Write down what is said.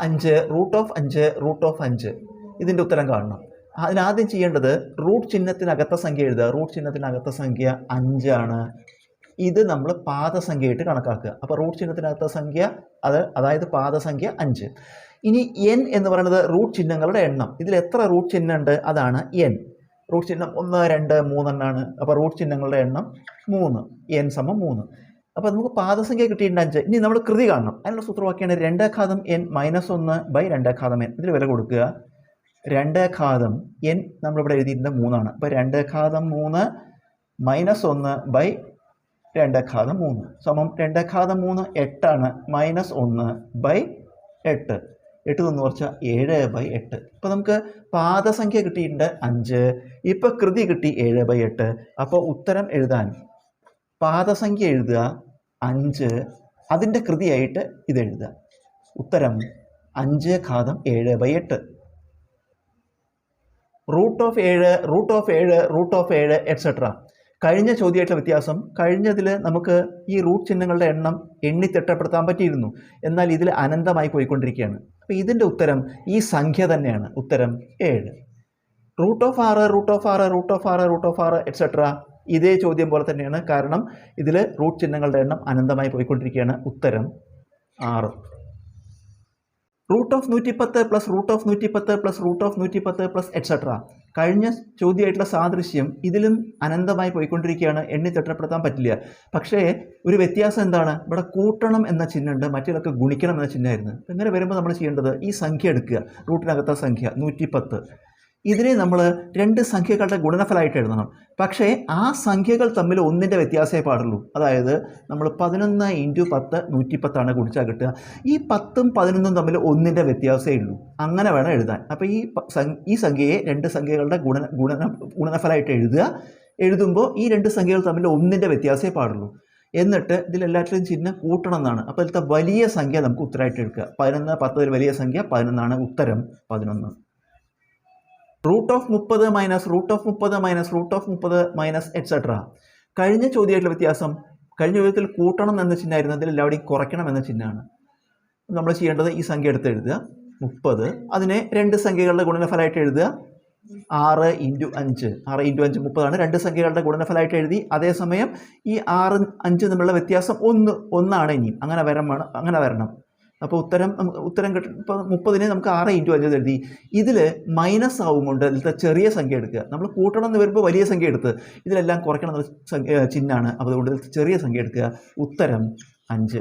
അഞ്ച് root of അഞ്ച് root of അഞ്ച്. ഇതിന്റെ ഉത്തരം കാണണം. അതിനാദ്യം ചെയ്യേണ്ടത് റൂട്ട് ചിഹ്നത്തിനകത്ത സംഖ്യ എഴുതുക. റൂട്ട് ചിഹ്നത്തിനകത്ത സംഖ്യ അഞ്ചാണ്. ഇത് നമ്മൾ പാദസംഖ്യയായിട്ട് കണക്കാക്കുക. അപ്പോൾ റൂട്ട് ചിഹ്നത്തിനകത്ത സംഖ്യ അത് അതായത് പാദസംഖ്യ അഞ്ച്. ഇനി എൻ എന്ന് പറയുന്നത് റൂട്ട് ചിഹ്നങ്ങളുടെ എണ്ണം. ഇതിൽ എത്ര റൂട്ട് ചിഹ്നം ഉണ്ട്? അതാണ് എൻ റൂട്ട് ചിഹ്നം ഒന്ന് രണ്ട് മൂന്നെണ്ണാണ്. അപ്പോൾ റൂട്ട് ചിഹ്നങ്ങളുടെ എണ്ണം മൂന്ന്. എൻ സമം മൂന്ന്. അപ്പോൾ നമുക്ക് പാദസംഖ്യ കിട്ടിയിട്ടുണ്ട് അഞ്ച്. ഇനി നമ്മൾ കൃതി കാണണം. അതിനുള്ള സൂത്രവാക്യമാണ് രണ്ടേഘാതം എൻ മൈനസ് ഒന്ന് ബൈ രണ്ടേഘാതം എൻ ഇതിൽ വില കൊടുക്കുക. രണ്ടേഘാതം എൻ നമ്മളിവിടെ എഴുതിയിട്ടുണ്ട് മൂന്നാണ്. അപ്പോൾ രണ്ടേഘാതം മൂന്ന് മൈനസ് ഒന്ന് ബൈ രണ്ടേഘാതം മൂന്ന്. സമം രണ്ടേഘാതം മൂന്ന് എട്ടാണ്. മൈനസ് ഒന്ന് ബൈ എട്ട്. എട്ട് എന്ന് കുറച്ചാൽ ഏഴ് ബൈ എട്ട്. ഇപ്പോൾ നമുക്ക് പാദസംഖ്യ കിട്ടിയിട്ടുണ്ട് അഞ്ച്. ഇപ്പോൾ കൃതി കിട്ടി ഏഴ് ബൈ എട്ട്. അപ്പോൾ ഉത്തരം എഴുതാൻ പാദസംഖ്യ എഴുതുക അഞ്ച്. അതിന്റെ കൃതിയായിട്ട് ഇത് എഴുതുക. ഉത്തരം അഞ്ച് ഘാതം ഏഴ് ബൈ എട്ട്. റൂട്ട് ഓഫ് ഏഴ് റൂട്ട് ഓഫ് ഏഴ് റൂട്ട് ഓഫ് ഏഴ് എക്സെട്ര കഴിഞ്ഞ ചോദ്യമായിട്ടുള്ള വ്യത്യാസം കഴിഞ്ഞതിൽ നമുക്ക് ഈ റൂട്ട് ചിഹ്നങ്ങളുടെ എണ്ണം എണ്ണി തിട്ടപ്പെടുത്താൻ പറ്റിയിരുന്നു. എന്നാൽ ഇതിൽ അനന്തമായി പോയിക്കൊണ്ടിരിക്കുകയാണ്. അപ്പോൾ ഇതിന്റെ ഉത്തരം ഈ സംഖ്യ തന്നെയാണ്. ഉത്തരം ഏഴ്. റൂട്ട് ഓഫ് ആറ് റൂട്ട് ഓഫ് ആറ് റൂട്ട് ഓഫ് ആറ് റൂട്ട് ഓഫ് ആറ് എക്സെട്ര ഇതേ ചോദ്യം പോലെ തന്നെയാണ്. കാരണം ഇതിൽ റൂട്ട് ചിഹ്നങ്ങളുടെ എണ്ണം അനന്തമായി പോയിക്കൊണ്ടിരിക്കുകയാണ്. ഉത്തരം ആറ്. റൂട്ട് ഓഫ് നൂറ്റി പത്ത് പ്ലസ് റൂട്ട് ഓഫ് നൂറ്റി പത്ത് പ്ലസ് റൂട്ട് ഓഫ് നൂറ്റി പത്ത് പ്ലസ് എക്സെട്ര കഴിഞ്ഞ ചോദ്യമായിട്ടുള്ള സാദൃശ്യം ഇതിലും അനന്തമായി പോയിക്കൊണ്ടിരിക്കുകയാണ്. എണ്ണി തിട്ടപ്പെടുത്താൻ പറ്റില്ല. പക്ഷേ ഒരു വ്യത്യാസം എന്താണ്? ഇവിടെ കൂട്ടണം എന്ന ചിഹ്നമുണ്ട്. മറ്റേതൊക്കെ ഗുണിക്കണം എന്ന ചിഹ്നമായിരുന്നു. ഇങ്ങനെ വരുമ്പോൾ നമ്മൾ ചെയ്യേണ്ടത് ഈ സംഖ്യ എടുക്കുക. റൂട്ടിനകത്ത സംഖ്യ നൂറ്റിപ്പത്ത്. ഇതിനെ നമ്മൾ രണ്ട് സംഖ്യകളുടെ ഗുണനഫലമായിട്ട് എഴുതണം. പക്ഷേ ആ സംഖ്യകൾ തമ്മിൽ ഒന്നിന്റെ വ്യത്യാസമേ പാടുള്ളൂ. അതായത് നമ്മൾ പതിനൊന്ന് ഇന്റു പത്ത് നൂറ്റിപ്പത്താണ് കുടിച്ചാൽ കിട്ടുക. ഈ പത്തും പതിനൊന്നും തമ്മിൽ ഒന്നിന്റെ വ്യത്യാസമേ ഉള്ളൂ. അങ്ങനെ വേണം എഴുതാൻ. അപ്പോൾ ഈ ഈ സംഖ്യയെ രണ്ട് സംഖ്യകളുടെ ഗുണ ഗുണന ഗുണനഫലമായിട്ട് എഴുതുക. എഴുതുമ്പോൾ ഈ രണ്ട് സംഖ്യകൾ തമ്മിൽ ഒന്നിന്റെ വ്യത്യാസമേ പാടുള്ളൂ. എന്നിട്ട് ഇതിലെല്ലാറ്റിലും ചിഹ്നം കൂട്ടണം എന്നാണ്. അപ്പോൾ ഇതിലത്തെ വലിയ സംഖ്യ നമുക്ക് ഉത്തരമായിട്ട് എടുക്കുക. പതിനൊന്ന് പത്തിൽ വലിയ സംഖ്യ പതിനൊന്നാണ് ഉത്തരം പതിനൊന്ന്. റൂട്ട് ഓഫ് മുപ്പത് മൈനസ് റൂട്ട് ഓഫ് മുപ്പത് മൈനസ് റൂട്ട് ഓഫ് മുപ്പത് മൈനസ് എക്സെട്ര കഴിഞ്ഞ ചോദ്യമായിട്ടുള്ള വ്യത്യാസം കഴിഞ്ഞ ചോദ്യത്തിൽ കൂട്ടണം എന്ന ചിഹ്നമായിരുന്നു അതിൽ എല്ലാവരുടെയും കുറയ്ക്കണം എന്ന ചിഹ്നമാണ് നമ്മൾ ചെയ്യേണ്ടത് ഈ സംഖ്യ എടുത്ത് എഴുതുക. മുപ്പത്. അതിനെ രണ്ട് സംഖ്യകളുടെ ഗുണനഫലമായിട്ട് എഴുതുക. ആറ് ഇന്റു അഞ്ച്. ആറ് ഇന്റു അഞ്ച് മുപ്പതാണ്. രണ്ട് സംഖ്യകളുടെ ഗുണനഫലമായിട്ട് എഴുതി. അതേസമയം ഈ ആറ് അഞ്ച് തമ്മിലുള്ള വ്യത്യാസം ഒന്ന്. ഒന്നാണ് ഇനിയും അങ്ങനെ വരണം അങ്ങനെ വരണം. അപ്പോൾ ഉത്തരം ഉത്തരം കിട്ടും ഇപ്പോൾ മുപ്പതിനെ നമുക്ക് ആറ് ഇന്റു അഞ്ച് എഴുതി ഇതിൽ മൈനസ് ആവും കൊണ്ട് ഇതിലത്തെ ചെറിയ സംഖ്യ എടുക്കുക. നമ്മൾ കൂട്ടണം എന്ന് വരുമ്പോൾ വലിയ സംഖ്യ എടുത്ത്. ഇതിലെല്ലാം കുറയ്ക്കണം എന്നുള്ള ചിഹ്നമാണ്. അപ്പോൾ അതുകൊണ്ട് ചെറിയ സംഖ്യ എടുക്കുക. ഉത്തരം അഞ്ച്.